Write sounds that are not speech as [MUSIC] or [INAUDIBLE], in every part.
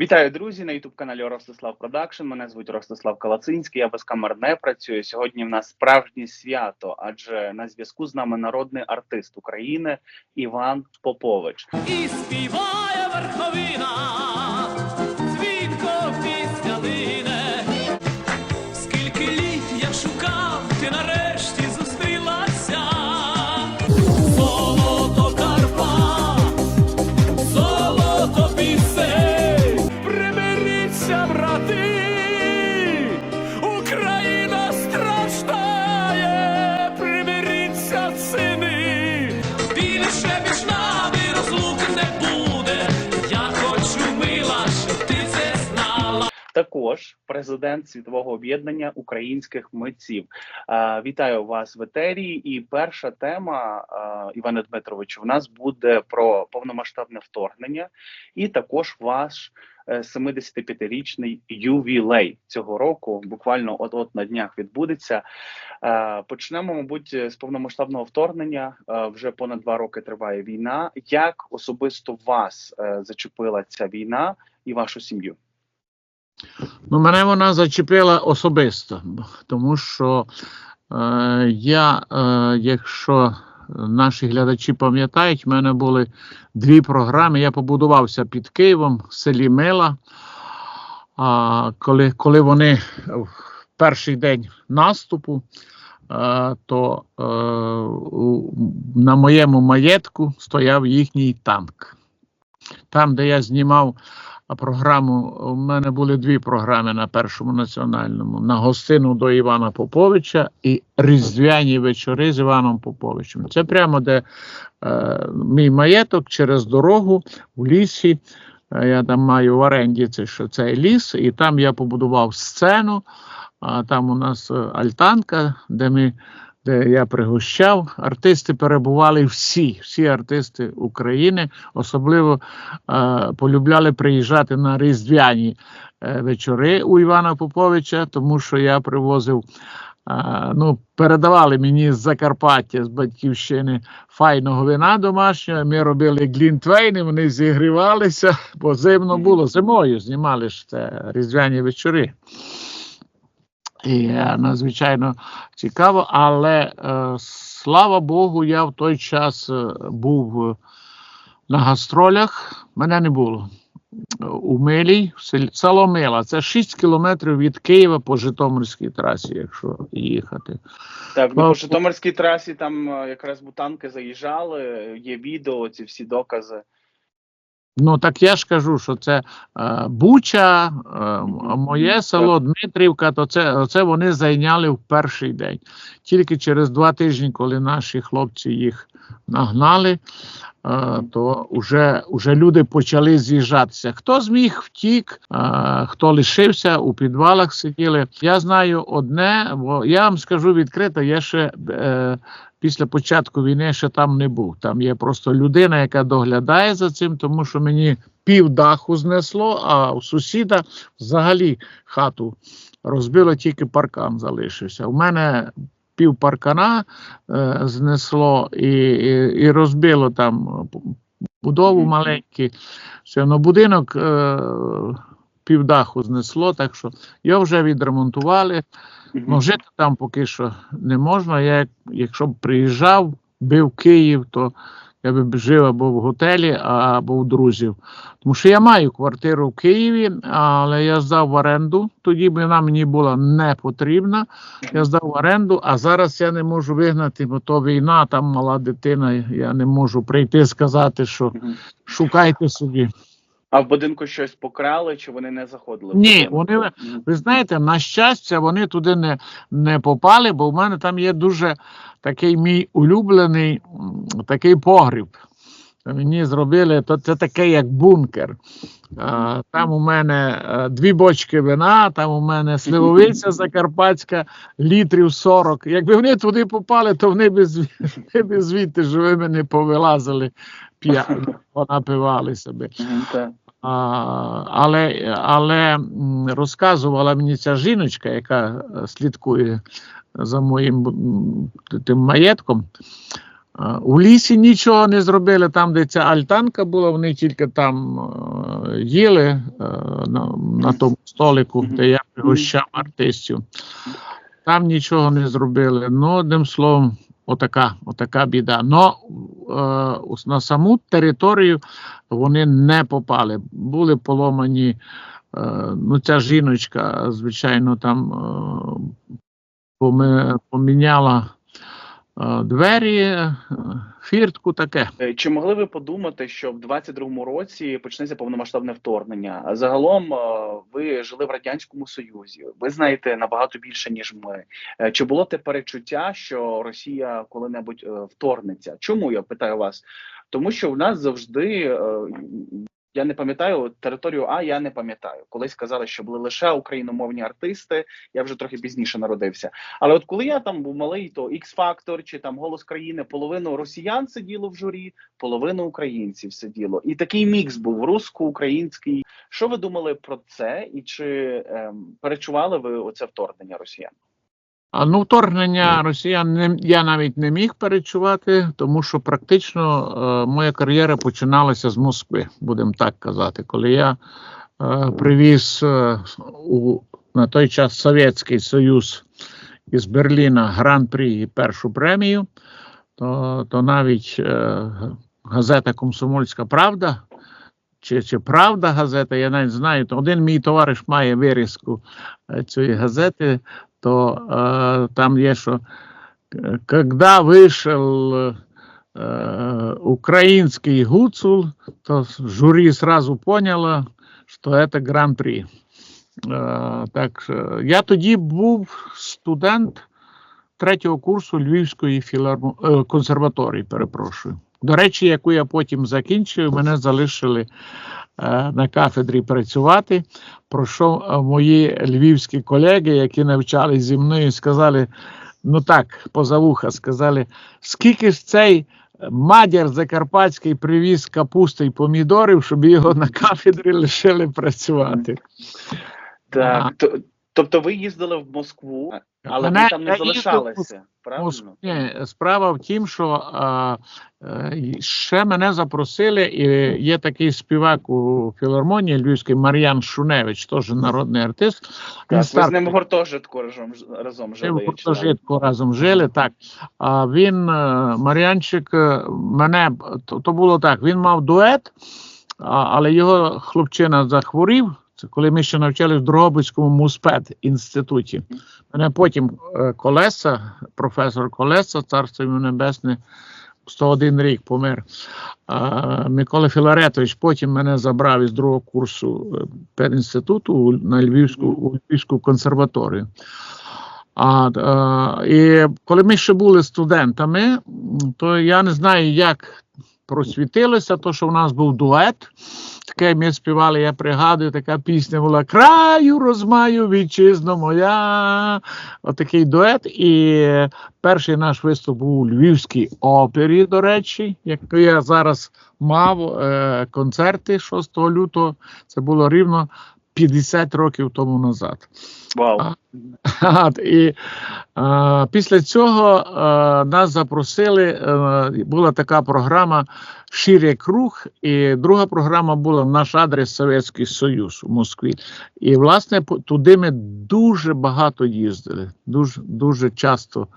Вітаю, друзі, на ютуб каналі Ростислав Продакшн. Мене звуть Ростислав Калацинський. Я без камер не працюю. Сьогодні в нас справжнє свято, адже на зв'язку з нами народний артист України Іван Попович. І співає верховина, Також президент світового об'єднання українських митців. Е, Вітаю вас в етері. І перша тема, е, Іване Дмитровичу, в нас буде про повномасштабне вторгнення, і також ваш е, 75-річний ювілей цього року. Буквально от от на днях відбудеться. Е, Почнемо, мабуть, з повномасштабного вторгнення. Е, Вже понад два роки триває війна. Як особисто вас е, зачепила ця війна і вашу сім'ю? Ну, мене вона зачепила особисто, тому що е, я, е, якщо наші глядачі пам'ятають, в мене були дві програми. Я побудувався під Києвом в селі Мила. А коли, коли вони в перший день наступу, е, то е, на моєму маєтку стояв їхній танк. Там, де я знімав а програму, у мене були дві програми на першому національному: на гостину до Івана Поповича і Різдвяні вечори з Іваном Поповичем. Це прямо де е, мій маєток через дорогу в лісі. Е, Я там маю в оренді це, що цей ліс, і там я побудував сцену. А там у нас е, альтанка, де ми. Де я пригощав, артисти перебували всі, всі артисти України, особливо е, полюбляли приїжджати на різдвяні е, вечори у Івана Поповича, тому що я привозив. е, Ну, передавали мені з Закарпаття, з батьківщини файного вина домашнього. Ми робили глінтвейни, вони зігрівалися, бо зимно було. Зимою знімали ж це різдвяні вечори. І е, надзвичайно цікаво, але е, слава Богу, я в той час е, був на гастролях. Мене не було. У Милій, в селі село Мила. Це 6 кілометрів від Києва по Житомирській трасі, якщо їхати. Так, ну, по Житомирській трасі там якраз бутанки заїжджали, є відео, ці всі докази. Ну так я ж кажу, що це е, Буча, е, моє село Дмитрівка, то це, це вони зайняли в перший день. Тільки через два тижні, коли наші хлопці їх нагнали, е, то вже, вже люди почали з'їжджатися. Хто зміг втік, е, хто лишився у підвалах сиділи. Я знаю одне, бо я вам скажу відкрито, я ще. Е, Після початку війни ще там не був. Там є просто людина, яка доглядає за цим, тому що мені пів даху знесло, а у сусіда взагалі хату розбило, тільки паркан залишився. У мене пів паркана е, знесло і, і, і розбило там будову маленьку. Все, ну будинок е, півдаху знесло, так що його вже відремонтували. Ну, жити там поки що не можна. Я, якщо б приїжджав би в Київ, то я би жив або в готелі, або у друзів. Тому що я маю квартиру в Києві, але я здав в оренду. Тоді вона мені була не потрібна. Я здав в оренду, а зараз я не можу вигнати, бо то війна, там мала дитина. Я не можу прийти і сказати, що шукайте собі. А в будинку щось покрали, чи вони не заходили? Ні, вони Ви знаєте, на щастя, вони туди не, не попали, бо в мене там є дуже такий мій улюблений такий погріб. Мені зробили, то це таке як бункер. Там у мене е, дві бочки вина, там у мене сливовиця [LAUGHS] закарпатська, літрів 40. Якби вони туди попали, то вони б [LAUGHS] звідти живими не повилазили, п'я, [LAUGHS] понапивали себе. А, але але розказувала мені ця жіночка, яка е, слідкує за моїм тим маєтком. Е, У лісі нічого не зробили, там, де ця альтанка була, вони тільки там е, їли на, на тому столику, де я пригощав артистів. Там нічого не зробили. Ну, одним словом, отака, отака біда. Но е, на саму територію вони не попали. Були поломані. Е, ну, ця жіночка, звичайно, там е, поміняла е, двері, фіртку таке. Е, Чи могли ви подумати, що в 22-му році почнеться повномасштабне вторгнення? Загалом е, ви жили в радянському союзі. Ви знаєте набагато більше ніж ми. Е, Чи було те перечуття, що Росія коли-небудь вторгнеться? Чому я питаю вас? Тому що в нас завжди. Я не пам'ятаю територію, А я не пам'ятаю. Колись казали, що були лише україномовні артисти. Я вже трохи пізніше народився. Але от коли я там був малий, то X Factor чи там голос країни, половину росіян сиділо в журі, половину українців сиділо. І такий мікс був русско-український. Що ви думали про це? І чи ем, перечували ви оце вторгнення росіян? А ну, вторгнення росіян не, я навіть не міг перечувати, тому що практично е, моя кар'єра починалася з Москви, будемо так казати. Коли я е, привіз е, у, на той час Совєтський Союз із Берліна гран-прі і першу премію, то, то навіть е, газета Комсомольська Правда. Чи, чи правда газета, я навіть знаю, то один мій товариш має вирізку е, цієї газети, то э, там є, що к- когда вышел э, украинский гуцул, то жюри сразу поняло, що это гран-прі. Е, так, що я тоді був студент третього курсу Львівської філармо... е, консерваторії, перепрошую. До речі, яку я потім закінчив, мене залишили е, на кафедрі працювати. Про що е, мої львівські колеги, які навчались зі мною, сказали: ну так, поза вуха, сказали, скільки ж цей мадяр Закарпатський привіз капусти і помідорів, щоб його на кафедрі лишили працювати. Так, то, тобто ви їздили в Москву, але Мене- ви там не залишалися. Правильно? Ні, справа в тім, що а, е, ще мене запросили, і є такий співак у філармонії Львівській Мар'ян Шуневич, теж народний артист. Він Так, ви з ним в гуртожитку разом, разом жили. в гуртожитку разом жили, так. А він, е, Мар'янчик, е, мене, то, то було так, він мав дует, але його хлопчина захворів. Це коли ми ще навчались в Дрогобицькому муспед інституті. Мене потім е, Колеса, професор Колеса, царство йому небесне, 101 рік помер. А, Микола Філаретович потім мене забрав із другого курсу е, педінституту на Львівську, у Львівську консерваторію. А, е, і коли ми ще були студентами, то я не знаю, як просвітилося, то що в нас був дует. Таке ми співали, я пригадую, така пісня була Краю розмаю, вітчизно моя. Отакий дует. І перший наш виступ був у Львівській опері, до речі, яку я зараз мав е, концерти 6 лютого. Це було рівно 50 років тому назад. Вау. А, [LAUGHS] От, і е, після цього е, нас запросили. Е, була така програма Ширє круг, і друга програма була наш адрес Совєтський Союз у Москві. І, власне, туди ми дуже багато їздили. Дуже дуже часто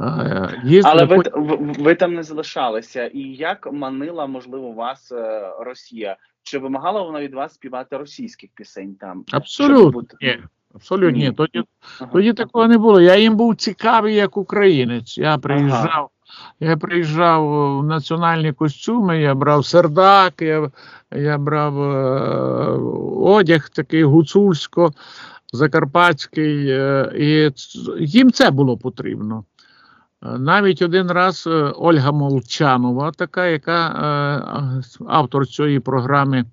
е, їздили. Але ви, ви, ви там не залишалися. І як манила, можливо, вас е, Росія? Чи вимагала вона від вас співати російських пісень там? Абсолютно. бути- Ні, абсолютно ні. Ні. Тоді Ага. Тоді такого не було. Я їм був цікавий як українець. Я приїжджав, я приїжджав в національні костюми, я брав сердак, я, я брав е, одяг такий гуцульсько, закарпатський, е, і їм це було потрібно. Навіть один раз е, Ольга Молчанова, така, яка е, автор цієї програми,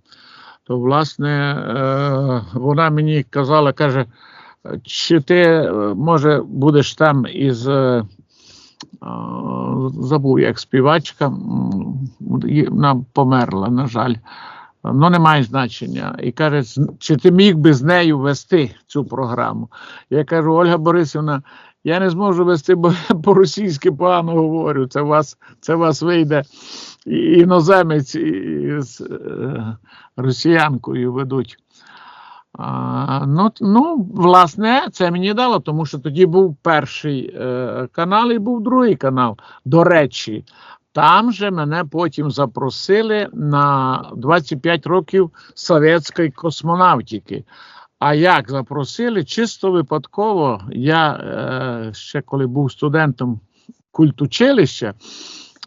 то власне е, вона мені казала, каже. Чи ти, може, будеш там із забув як співачка, вона померла, на жаль. Ну, не має значення. І каже, чи ти міг би з нею вести цю програму? Я кажу, Ольга Борисівна, я не зможу вести, бо [LAUGHS] по-російськи погано говорю. Це вас, це вас вийде іноземець і- з е, росіянкою ведуть. А, ну, ну, власне, це мені дало, тому що тоді був перший е, канал і був другий канал. До речі, там же мене потім запросили на 25 років совєтської космонавтики. А як запросили? Чисто випадково, я е, ще коли був студентом культучилища е,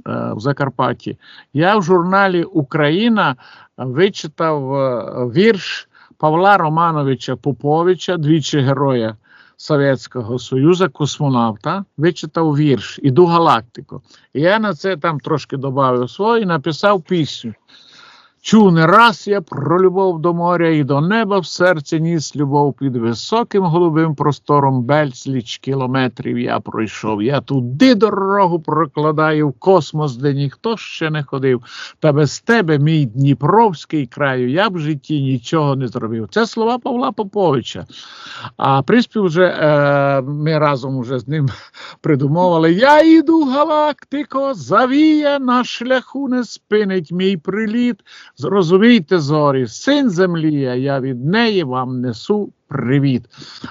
в Закарпатті, я в журналі Україна вичитав е, вірш Павла Романовича Поповича, двічі героя Совєтського Союзу, космонавта, вичитав вірш Іду галактику. І я на це там трошки додав свого і написав пісню. Чув не раз я про любов до моря і до неба в серці ніс любов під високим голубим простором безліч кілометрів я пройшов. Я туди дорогу прокладаю в космос, де ніхто ще не ходив. Та без тебе, мій Дніпровський краю, я б в житті нічого не зробив. Це слова Павла Поповича. А приспів вже е, ми разом вже з ним [LAUGHS] придумовували. Я йду, галактико, завіє на шляху не спинить мій приліт. Зрозумійте, зорі, син землі, я, я від неї вам несу привіт.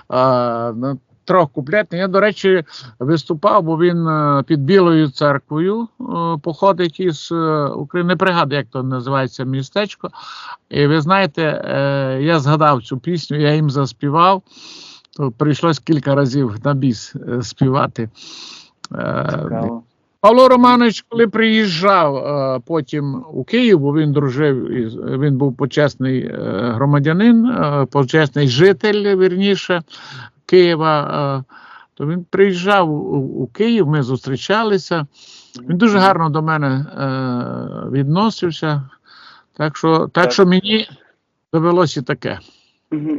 А, ну, Трьох куплетних. Я, до речі, виступав, бо він е, під Білою церквою е, походить із е, України. Не пригадую, як то називається містечко. І ви знаєте, е, я згадав цю пісню, я їм заспівав. То прийшлось кілька разів на біс е, співати. Е, Цікаво. Павло Романович, коли приїжджав е, потім у Київ, бо він дружив, із- він був почесний е, громадянин, е, почесний житель, вірніше, Києва, е, то він приїжджав у, у Київ, ми зустрічалися. Він дуже гарно до мене е, відносився. Так що, так, Так. що мені довелося і таке.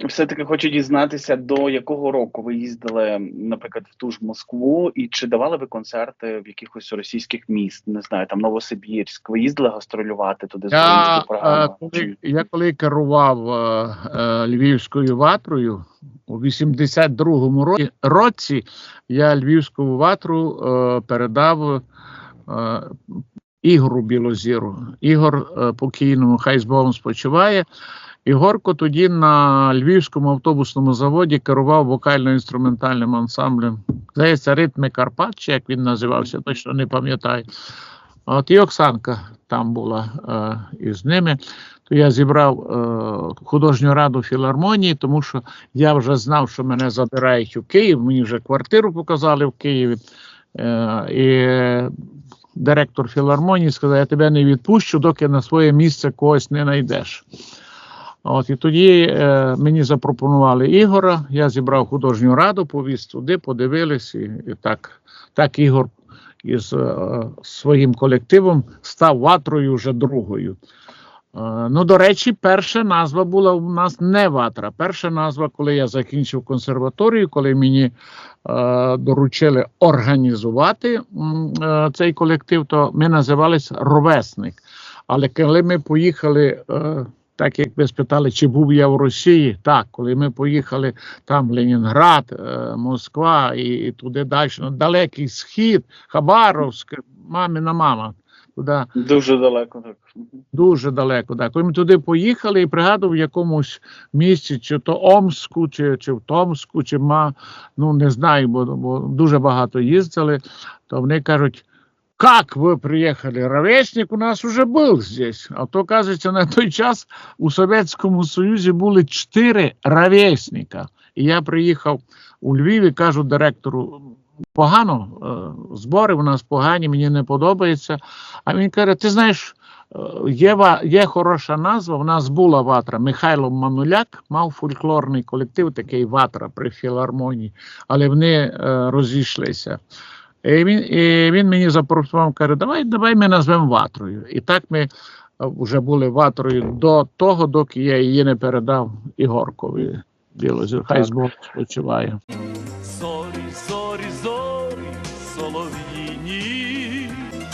Все-таки хочу дізнатися, до якого року ви їздили, наприклад, в ту ж Москву, і чи давали ви концерти в якихось російських міст? Не знаю, там Новосибірськ. Ви їздили гастролювати туди з Я, українською е, коли, я коли керував е, е, Львівською ватрою у 82-му році, році я Львівську ватру е, передав е, Ігору Білозіру. Ігор е, покійному, хай з Богом спочиває. Ігорко тоді на Львівському автобусному заводі керував вокально-інструментальним ансамблем. Здається, ритми Карпат, чи як він називався, точно не пам'ятаю. От і Оксанка там була е, із ними. То я зібрав е, художню раду філармонії, тому що я вже знав, що мене забирають у Київ. Мені вже квартиру показали в Києві. Е, і директор філармонії сказав: я тебе не відпущу, доки на своє місце когось не знайдеш. От і тоді е, мені запропонували Ігора. Я зібрав художню раду, повіз туди, подивились, і, і так, так Ігор із е, своїм колективом став ватрою вже другою. Е, ну, до речі, перша назва була у нас не ватра. Перша назва, коли я закінчив консерваторію, коли мені е, доручили організувати е, цей колектив, то ми називалися Ровесник. Але коли ми поїхали. Е, так як ви спитали, чи був я в Росії, так, коли ми поїхали там Ленінград, е, Москва і, і туди далі, на далекий схід, Хабаровськ, мамина мама. Туди Дуже далеко так. Дуже далеко. Да. Коли ми туди поїхали і пригадував в якомусь місці, чи то Омську, чи, чи в Томську, чи ма, ну не знаю, бо, бо дуже багато їздили, то вони кажуть. Как вы приехали? Ровесник у нас уже был здесь. А то, кажется, на той час у Совєтському Союзі були чотири ровесника. І я приїхав у Львів і кажу директору: погано, е, збори у нас погані, мені не подобається. А він каже: ти знаєш, е, є, є хороша назва. В нас була ватра. Михайло Мануляк мав фольклорний колектив, такий ватра при філармонії, але вони е, розійшлися. І він, і він мені запропонував, каже, давай, давай ми назвемо ватрою. І так ми е, вже були ватрою до того, доки я її не передав Ігоркові. Білозір, хай з Богом спочиває. Зорі, зорі, зорі, солов'їні,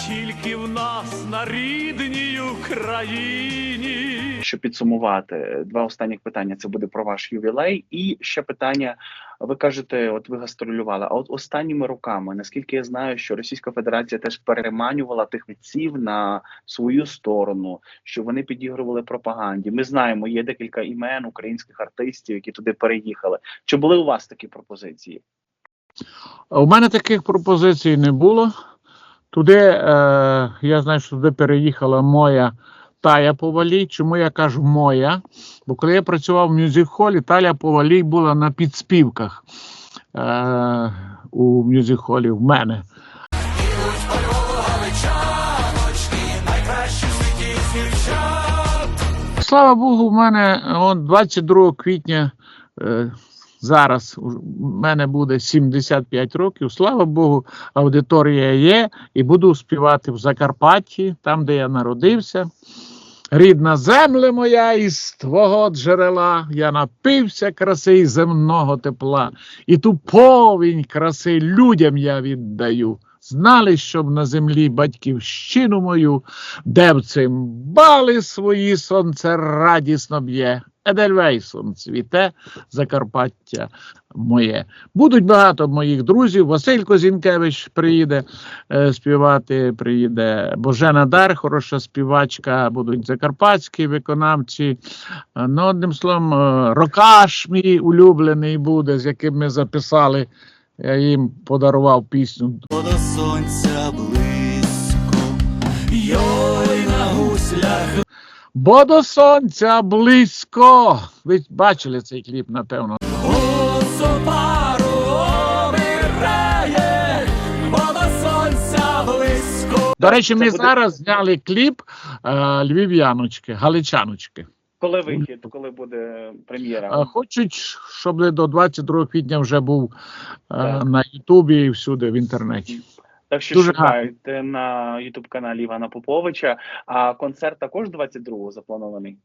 тільки в нас на рідній Україні. Щоб підсумувати, два останніх питання це буде про ваш ювілей, і ще питання ви кажете, от ви гастролювали. А от останніми роками, наскільки я знаю, що Російська Федерація теж переманювала тих митців на свою сторону, що вони підігрували пропаганді. Ми знаємо, є декілька імен українських артистів, які туди переїхали. Чи були у вас такі пропозиції? У мене таких пропозицій не було. Туди, е, я знаю, що туди переїхала моя Тая Повалій. Чому я кажу моя? Бо коли я працював в мюзик-холі, Таля Повалій була на підспівках е, у мюзик-холі в мене. Слава Богу, в мене от 22 квітня е, зараз у мене буде 75 років. Слава Богу, аудиторія є, і буду співати в Закарпатті, там, де я народився. Рідна земле моя із твого джерела, я напився краси і земного тепла, і ту повінь краси людям я віддаю. Знали, щоб на землі батьківщину мою, де в цимбали свої сонце радісно б'є. Едельвейсон цвіте Закарпаття моє. Будуть багато моїх друзів. Василь Козінкевич приїде е, співати, приїде Божена Дар, хороша співачка, будуть закарпатські виконавці. Е, Ну, одним словом, е, Рокаш мій улюблений буде, з яким ми записали. Я їм подарував пісню до сонця близько, йой на гуслях Бо до сонця близько. Ви бачили цей кліп, напевно. Обирає, бо до сонця близько. До речі, ми буде- зараз зняли кліп е, Львів'яночки, Галичаночки. Коли вихід, коли буде прем'єра? Е, хочуть, щоб до 22 квітня вже був е, на Ютубі і всюди в інтернеті. Так що Дуже шукайте на Ютуб каналі Івана Поповича. А концерт також 22-го запланований.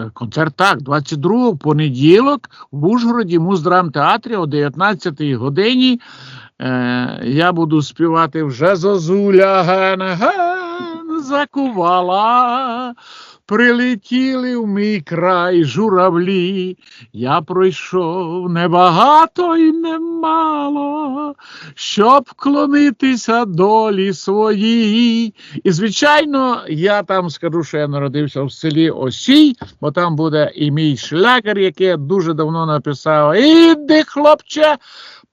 Е, Концерт так, 22 понеділок в Ужгороді, Муздрамтеатрі о 19 годині. Е, я буду співати вже зозуля ген-ген закувала. Прилетіли в мій край журавлі, я пройшов небагато і немало, щоб вклонитися долі своїй. І, звичайно, я там скажу, що я народився в селі Осій, бо там буде і мій шлягер, який я дуже давно написав. Іди, хлопче,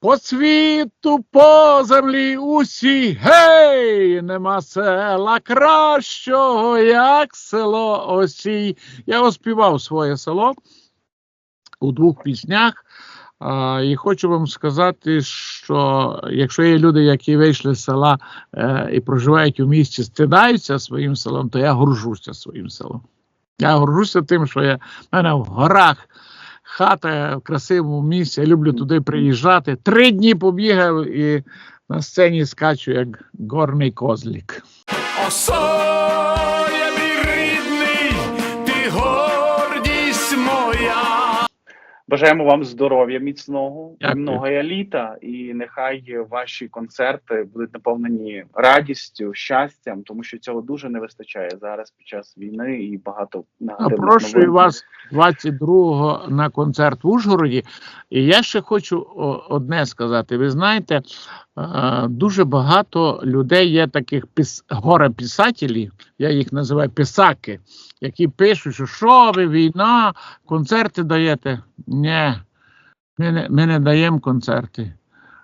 по світу, по землі усі, гей, нема села кращого, як село Осій. Я оспівав своє село у двох піснях. А, і хочу вам сказати, що якщо є люди, які вийшли з села е, і проживають у місті, стидаються своїм селом, то я горжуся своїм селом. Я горжуся тим, що я в мене в горах хата в красивому місці. Я люблю туди приїжджати. Три дні побігав і на сцені скачу як горний козлік. Бажаємо вам здоров'я міцного, много літа, і нехай ваші концерти будуть наповнені радістю, щастям, тому що цього дуже не вистачає зараз під час війни і багато Запрошую вас 22-го на концерт в Ужгороді. І я ще хочу одне сказати. Ви знаєте, е, дуже багато людей є таких піс... горе-писателів, я їх називаю писаки, які пишуть, що що ви, війна, концерти даєте. Ні, ми не, ми не даємо концерти.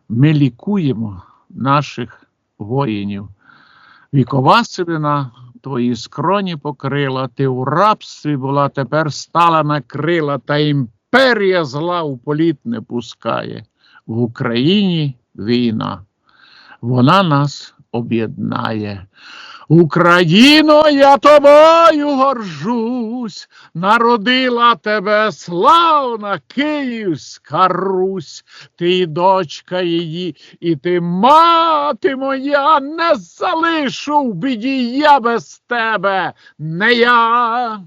Ми лікуємо наших воїнів. Вікова сивина твої скроні покрила, ти у рабстві була, тепер стала на крила, та імперія зла у політ не пускає. В Україні війна. Вона нас об'єднає. Україно, я тобою горжусь, народила тебе славна Київська Русь, ти дочка її, і ти мати моя, не залишу в біді я без тебе, не я.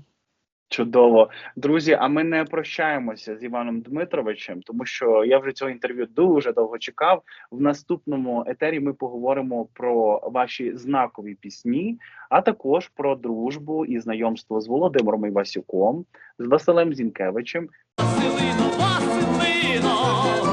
Чудово, друзі. А ми не прощаємося з Іваном Дмитровичем, тому що я вже цього інтерв'ю дуже довго чекав. В наступному етері ми поговоримо про ваші знакові пісні, а також про дружбу і знайомство з Володимиром Івасюком, з Василем Зінкевичем, Василино, Василино,